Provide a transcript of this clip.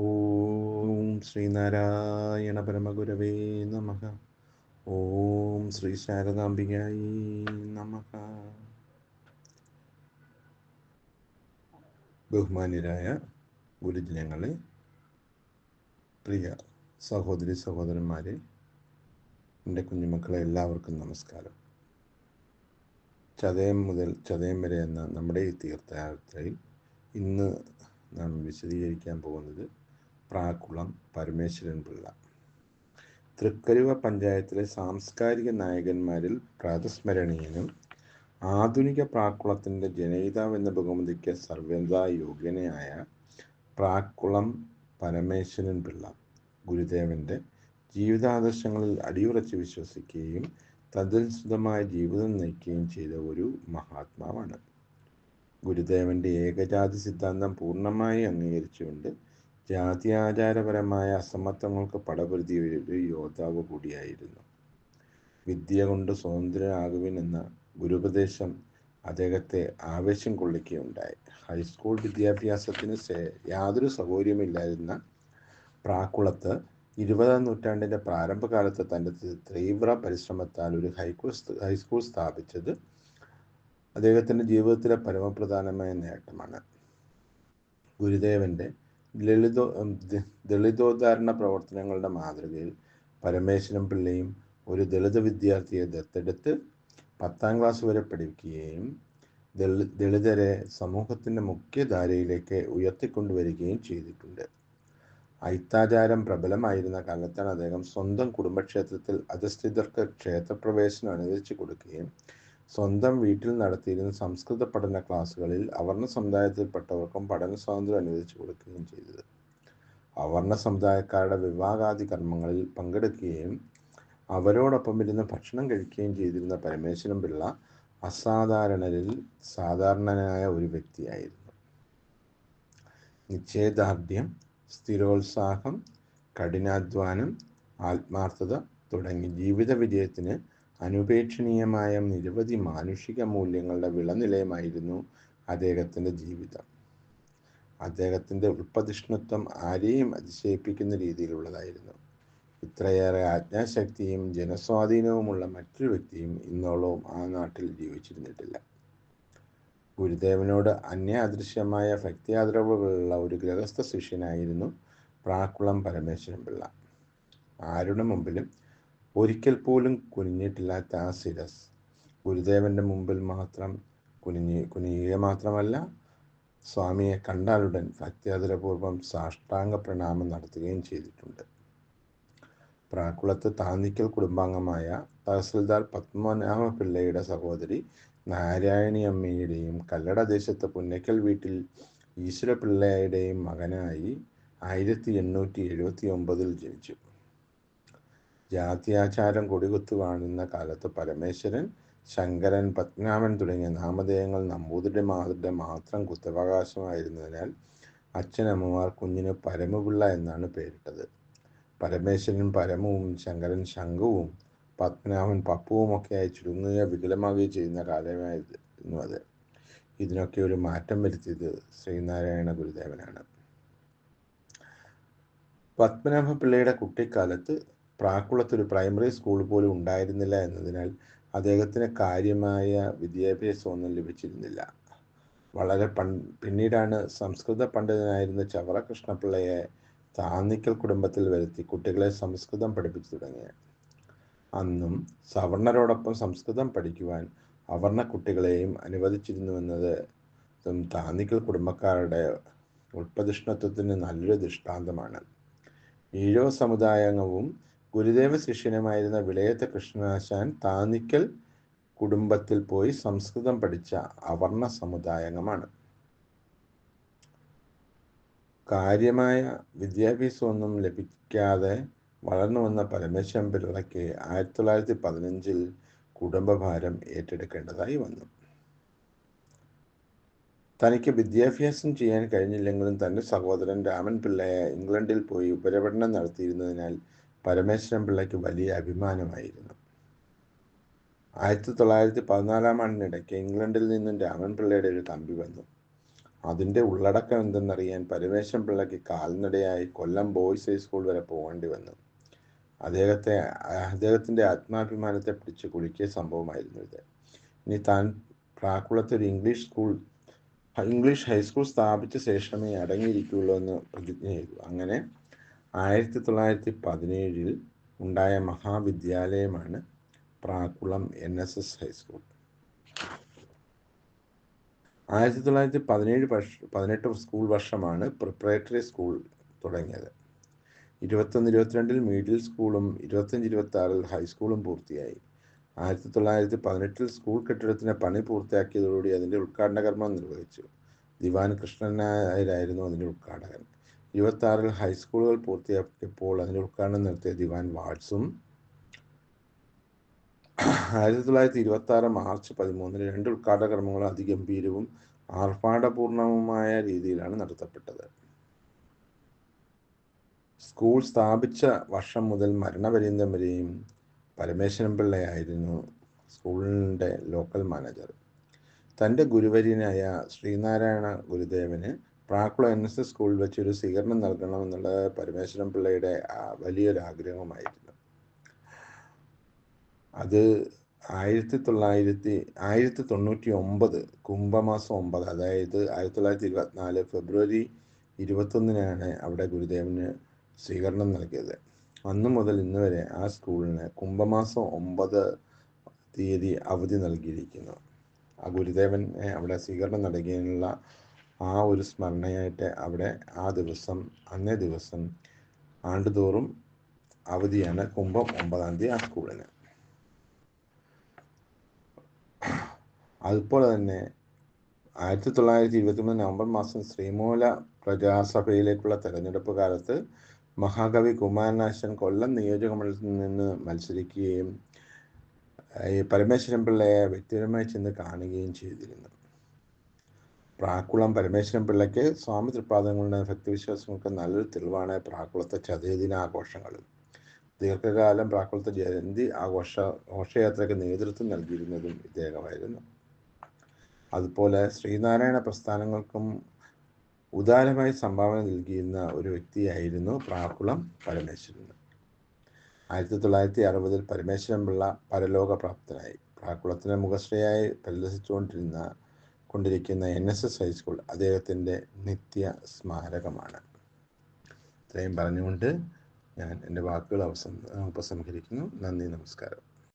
ഓം ശ്രീ ശ്രീനാരായണ പരമഗുരവേ നമ. ഓം ശ്രീ ശാരദാംബികായി നമ. ബഹുമാന്യരായ ഗുരുജനങ്ങളെ പ്രിയ സഹോദരി സഹോദരന്മാരെ എന്റെ കുഞ്ഞുമക്കളെ എല്ലാവർക്കും നമസ്കാരം. ചതയം മുതൽ ചതയം വരെ എന്ന നമ്മുടെ ഈ തീർത്ഥയാത്രയിൽ ഇന്ന് നാം വിശദീകരിക്കാൻ പോകുന്നത് പ്രാക്കുളം പരമേശ്വരൻ പിള്ള. തൃക്കരുവ പഞ്ചായത്തിലെ സാംസ്കാരിക നായകന്മാരിൽ പ്രാതസ്മരണീയനും ആധുനിക പ്രാക്കുളത്തിന്റെ ജനയിതാവ് എന്ന ബഹുമതിക്ക് സർവതാ യോഗ്യനയായ പ്രാക്കുളം പരമേശ്വരൻ പിള്ള ഗുരുദേവന്റെ ജീവിതാദർശങ്ങളിൽ അടിയുറച്ച് വിശ്വസിക്കുകയും തദനുസൃതമായ ജീവിതം നയിക്കുകയും ചെയ്ത ഒരു മഹാത്മാവാണ്. ഗുരുദേവന്റെ ഏകജാതി സിദ്ധാന്തം പൂർണമായി അംഗീകരിച്ചുകൊണ്ട് ജാത്യാചാരപരമായ അസമത്വങ്ങൾക്ക് പടപൊരുതിയ ഒരു യോദ്ധാവ് കൂടിയായിരുന്നു. വിദ്യ കൊണ്ട് സ്വതന്ത്രനാകുവിൻ എന്ന ഗുരുപദേശം അദ്ദേഹത്തെ ആവേശം കൊള്ളിക്കുകയുണ്ടായി. ഹൈസ്കൂൾ വിദ്യാഭ്യാസത്തിന് യാതൊരു സൗകര്യമില്ലായിരുന്ന പ്രാക്കുളത്ത് ഇരുപതാം നൂറ്റാണ്ടിന്റെ പ്രാരംഭകാലത്ത് തന്റെ തീവ്ര പരിശ്രമത്താൽ ഒരു ഹൈസ്കൂൾ ഹൈസ്കൂൾ സ്ഥാപിച്ചത് അദ്ദേഹത്തിന്റെ ജീവിതത്തിലെ പരമപ്രധാനമായ നേട്ടമാണ്. ഗുരുദേവന്റെ ലളിതോ ദളിതോദ്ധാരണ പ്രവർത്തനങ്ങളുടെ മാതൃകയിൽ പരമേശ്വരൻ പിള്ളയും ഒരു ദളിത് വിദ്യാർത്ഥിയെ ദത്തെടുത്ത് പത്താം ക്ലാസ് വരെ പഠിക്കുകയും ദളി ദളിതരെ സമൂഹത്തിന്റെ മുഖ്യധാരയിലേക്ക് ഉയർത്തിക്കൊണ്ടുവരികയും ചെയ്തിട്ടുണ്ട്. ഐത്താചാരം പ്രബലമായിരുന്ന കാലത്താണ് അദ്ദേഹം സ്വന്തം കുടുംബക്ഷേത്രത്തിൽ അധസ്ഥിതർക്ക് ക്ഷേത്രപ്രവേശനം അനുവദിച്ചു കൊടുക്കുകയും സ്വന്തം വീട്ടിൽ നടത്തിയിരുന്ന സംസ്കൃത പഠന ക്ലാസ്സുകളിൽ അവർണ സമുദായത്തിൽപ്പെട്ടവർക്കും പഠന സ്വാതന്ത്ര്യം അനുവദിച്ചു കൊടുക്കുകയും ചെയ്തത്. അവർണ സമുദായക്കാരുടെ വിവാഹാദി കർമ്മങ്ങളിൽ പങ്കെടുക്കുകയും അവരോടൊപ്പം ഇരുന്ന് ഭക്ഷണം കഴിക്കുകയും ചെയ്തിരുന്ന പരമേശ്വരൻ പിള്ള അസാധാരണരിൽ സാധാരണനായ ഒരു വ്യക്തിയായിരുന്നു. നിശ്ചയദാർഢ്യം സ്ഥിരോത്സാഹം കഠിനാധ്വാനം ആത്മാർത്ഥത തുടങ്ങി ജീവിത വിജയത്തിന് അനുപേക്ഷണീയമായ നിരവധി മാനുഷിക മൂല്യങ്ങളുടെ വിളനിലയമായിരുന്നു അദ്ദേഹത്തിന്റെ ജീവിതം. അദ്ദേഹത്തിന്റെ ഉൽപ്പതിഷ്ണുത്വം ആരെയും അതിശയിപ്പിക്കുന്ന രീതിയിലുള്ളതായിരുന്നു. ഇത്രയേറെ ആജ്ഞാശക്തിയും ജനസ്വാധീനവുമുള്ള മറ്റൊരു വ്യക്തിയും ഇന്നോളവും ആ നാട്ടിൽ ജീവിച്ചിരുന്നിട്ടില്ല. ഗുരുദേവനോട് അന്യാദൃശ്യമായ ഭക്തിയാദരവുകളുള്ള ഒരു ഗൃഹസ്ഥ ശിഷ്യനായിരുന്നു പ്രാക്കുളം പരമേശ്വരൻ പിള്ള ആരുടെ മുമ്പിലും ഒരിക്കൽ പോലും കുനിഞ്ഞിട്ടില്ലാത്ത ആ ശിരസ് ഗുരുദേവന്റെ മുമ്പിൽ മാത്രം കുനിഞ്ഞ് കുനിയുക മാത്രമല്ല സ്വാമിയെ കണ്ടാലുടൻ ഭക്തിയാദരപൂർവം സാഷ്ടാംഗ പ്രണാമം നടത്തുകയും ചെയ്തിട്ടുണ്ട്. പ്രാക്കുളത്ത് താന്നിക്കൽ കുടുംബാംഗമായ തഹസിൽദാർ പത്മനാഭ പിള്ളയുടെ സഹോദരി നാരായണി അമ്മയുടെയും കല്ലട ദേശത്തെ പുന്നക്കൽ വീട്ടിൽ ഈശ്വര പിള്ളയുടെയും മകനായി ആയിരത്തി എണ്ണൂറ്റി എഴുപത്തി ഒമ്പതിൽ ജനിച്ചു. ജാത്യാചാരം കൊടികുത്തു കാണുന്ന കാലത്ത് പരമേശ്വരൻ ശങ്കരൻ പത്മനാഭൻ തുടങ്ങിയ നാമധേയങ്ങൾ നമ്പൂതിരിമാരുടെ മാത്രം കുത്തവകാശമായിരുന്നതിനാൽ അച്ഛനമ്മമാർ കുഞ്ഞിന് പരമപിള്ള എന്നാണ് പേരിട്ടത്. പരമേശ്വരൻ പരമവും ശങ്കരൻ ശംഖുവും പത്മനാഭൻ പപ്പുവുമൊക്കെയായി ചുരുങ്ങുകയോ വികലമാകുകയോ ചെയ്യുന്ന കാലമായിരുന്നു അത്. ഇതിനൊക്കെ ഒരു മാറ്റം വരുത്തിയത് ശ്രീനാരായണ ഗുരുദേവനാണ്. പത്മനാഭ പിള്ളയുടെ കുട്ടിക്കാലത്ത് പ്രാക്കുളത്ത് ഒരു പ്രൈമറി സ്കൂൾ പോലും ഉണ്ടായിരുന്നില്ല എന്നതിനാൽ അദ്ദേഹത്തിന് കാര്യമായ വിദ്യാഭ്യാസമൊന്നും ലഭിച്ചിരുന്നില്ല. വളരെ പൺ പിന്നീടാണ് സംസ്കൃത പണ്ഡിതനായിരുന്ന ചവറ കൃഷ്ണപിള്ളയെ താന്നിക്കൽ കുടുംബത്തിൽ വരുത്തി കുട്ടികളെ സംസ്കൃതം പഠിപ്പിച്ചു തുടങ്ങിയത്. അന്നും സവർണരോടൊപ്പം സംസ്കൃതം പഠിക്കുവാൻ അവർണ കുട്ടികളെയും അനുവദിച്ചിരുന്നുവെന്നത് താന്നിക്കൽ കുടുംബക്കാരുടെ ഉൽപ്പതിഷ്ണത്വത്തിന് നല്ലൊരു ദൃഷ്ടാന്തമാണ്. ഈഴവ സമുദായവും ഗുരുദേവ ശിഷ്യനുമായിരുന്ന വിളയത്തെ കൃഷ്ണനാശാൻ താന്നിക്കൽ കുടുംബത്തിൽ പോയി സംസ്കൃതം പഠിച്ച അവർണ സമുദായമാണ് കാര്യമായ വിദ്യാഭ്യാസമൊന്നും ലഭിക്കാതെ വളർന്നു വന്ന പരമേശ്വരൻ പിള്ളയ്ക്ക് ആയിരത്തി തൊള്ളായിരത്തി പതിനഞ്ചിൽ കുടുംബഭാരം ഏറ്റെടുക്കേണ്ടതായി വന്നു. തനിക്ക് വിദ്യാഭ്യാസം ചെയ്യാൻ കഴിഞ്ഞില്ലെങ്കിലും തന്റെ സഹോദരൻ രാമൻ പിള്ളയെ ഇംഗ്ലണ്ടിൽ പോയി ഉപരിപഠനം നടത്തിയിരുന്നതിനാൽ പരമേശ്വരൻ പിള്ളയ്ക്ക് വലിയ അഭിമാനമായിരുന്നു. ആയിരത്തി തൊള്ളായിരത്തി പതിനാലാം ആണ്ടിനിടയ്ക്ക് ഇംഗ്ലണ്ടിൽ നിന്നും രാമൻ പിള്ളയുടെ ഒരു തമ്പി വന്നു. അതിന്റെ ഉള്ളടക്കം എന്തെന്നറിയാൻ പരമേശ്വരൻ പിള്ളയ്ക്ക് കാൽനടയായി കൊല്ലം ബോയ്സ് ഹൈസ്കൂൾ വരെ പോകേണ്ടി വന്നു. അദ്ദേഹത്തെ അദ്ദേഹത്തിന്റെ ആത്മാഭിമാനത്തെ പിടിച്ച് കുലുക്കിയ സംഭവമായിരുന്നു ഇത്. ഇനി താൻ പ്രാക്കുളത്ത് ഒരു ഇംഗ്ലീഷ് സ്കൂൾ ഇംഗ്ലീഷ് ഹൈസ്കൂൾ സ്ഥാപിച്ച ശേഷമേ അടങ്ങിയിരിക്കുകയുള്ളൂ എന്ന് പ്രതിജ്ഞ ചെയ്തു. അങ്ങനെ ആയിരത്തി തൊള്ളായിരത്തി പതിനേഴിൽ ഉണ്ടായ മഹാവിദ്യാലയമാണ് Prakkulam N S S high school. ആയിരത്തി തൊള്ളായിരത്തി പതിനേഴ് വർഷ പതിനെട്ട് സ്കൂൾ വർഷമാണ് പ്രിപ്പറേറ്ററി സ്കൂൾ തുടങ്ങിയത്. ഇരുപത്തൊന്ന് ഇരുപത്തിരണ്ടിൽ മിഡിൽ സ്കൂളും ഇരുപത്തഞ്ച് ഇരുപത്തി ആറിൽ ഹൈസ്കൂളും പൂർത്തിയായി. ആയിരത്തി തൊള്ളായിരത്തി പതിനെട്ടിൽ സ്കൂൾ കെട്ടിടത്തിന് പണി പൂർത്തിയാക്കിയതോടുകൂടി അതിന്റെ ഉദ്ഘാടന കർമ്മം നിർവഹിച്ചു. ദിവാൻ കൃഷ്ണൻ നായരായിരുന്നു അതിന്റെ ഉദ്ഘാടകൻ. ഇരുപത്തി ആറിൽ ഹൈസ്കൂളുകൾ പൂർത്തിയാക്കിയപ്പോൾ അതിന്റെ ഉദ്ഘാടനം നടത്തിയ ദിവാൻ വാട്സും ആയിരത്തി തൊള്ളായിരത്തി ഇരുപത്തി ആറ് മാർച്ച് പതിമൂന്നിന് രണ്ട് ഉദ്ഘാടന കർമ്മങ്ങൾ അതിഗംഭീരവും ആർഭാടപൂർണവുമായ രീതിയിലാണ് നടത്തപ്പെട്ടത്. സ്കൂൾ സ്ഥാപിച്ച വർഷം മുതൽ മരണപര്യന്തം വരെയും പരമേശ്വരൻ പിള്ളയായിരുന്നു സ്കൂളിന്റെ ലോക്കൽ മാനേജർ തന്റെ ഗുരുവര്യനായ ശ്രീനാരായണ ഗുരുദേവന് പ്രാക്കുളം എൻ എസ് എസ് സ്കൂളിൽ വെച്ചൊരു സ്വീകരണം നൽകണമെന്നുള്ളത് പരമേശ്വരൻ പിള്ളയുടെ വലിയൊരു ആഗ്രഹമായിരുന്നു. അത് ആയിരത്തി തൊള്ളായിരത്തി ആയിരത്തി തൊണ്ണൂറ്റി ഒമ്പത് കുംഭമാസം ഒമ്പത് അതായത് ആയിരത്തി തൊള്ളായിരത്തി ഇരുപത്തിനാല് ഫെബ്രുവരി ഇരുപത്തൊന്നിനാണ് അവിടെ ഗുരുദേവന് സ്വീകരണം നൽകിയത്. അന്നു മുതൽ ഇന്ന് വരെ ആ സ്കൂളിന് കുംഭമാസം ഒമ്പത് തീയതി അവധി നൽകിയിരിക്കുന്നു. ആ ഗുരുദേവനെ അവിടെ സ്വീകരണം നൽകിയതിനുള്ള ആ ഒരു സ്മരണയായിട്ട് അവിടെ ആ ദിവസം അന്നേ ദിവസം ആണ്ടുതോറും അവധിയാണ് കുംഭം ഒമ്പതാം തീയതി ആ സ്കൂളിന്. അതുപോലെ തന്നെ ആയിരത്തി തൊള്ളായിരത്തി ഇരുപത്തിമൂന്ന് നവംബർ മാസം ശ്രീമൂല പ്രജാസഭയിലേക്കുള്ള തെരഞ്ഞെടുപ്പ് കാലത്ത് മഹാകവി കുമാരനാശൻ കൊല്ലം നിയോജക മണ്ഡലത്തിൽ നിന്ന് മത്സരിക്കുകയും പരമേശ്വരൻ പിള്ളയെ വ്യക്തിപരമായി ചെന്ന് കാണുകയും ചെയ്തിരുന്നു. പ്രാക്കുളം പരമേശ്വരൻ പിള്ളയ്ക്ക് സ്വാമി തൃപ്പാദങ്ങളുടെ ഭക്തിവിശ്വാസങ്ങൾക്ക് നല്ലൊരു തെളിവാണ് പ്രാക്കുളത്തെ ചതയദിനാഘോഷങ്ങൾ ദീർഘകാലം പ്രാക്കുളത്തെ ജയന്തി ആഘോഷ ഘോഷയാത്രയ്ക്ക് നേതൃത്വം നൽകിയിരുന്നതും ഇദ്ദേഹമായിരുന്നു. അതുപോലെ ശ്രീനാരായണ പ്രസ്ഥാനങ്ങൾക്കും ഉദാരമായി സംഭാവന നൽകിയിരുന്ന ഒരു വ്യക്തിയായിരുന്നു പ്രാക്കുളം പരമേശ്വരൻ. ആയിരത്തി തൊള്ളായിരത്തി അറുപതിൽ പരമേശ്വരൻ പിള്ള പരലോക പ്രാപ്തനായി. പ്രാക്കുളത്തിന് മുഖശ്രയായി പരിലസിച്ചുകൊണ്ടിരുന്ന കൊണ്ടിരിക്കുന്ന എൻ എസ് എസ് ഹൈസ്കൂൾ അദ്ദേഹത്തിന്റെ നിത്യ സ്മാരകമാണ്. ഇത്രയും പറഞ്ഞുകൊണ്ട് ഞാൻ എന്റെ വാക്കുകൾ അവസാന ഉപസംഹരിക്കുന്നു. നന്ദി നമസ്കാരം.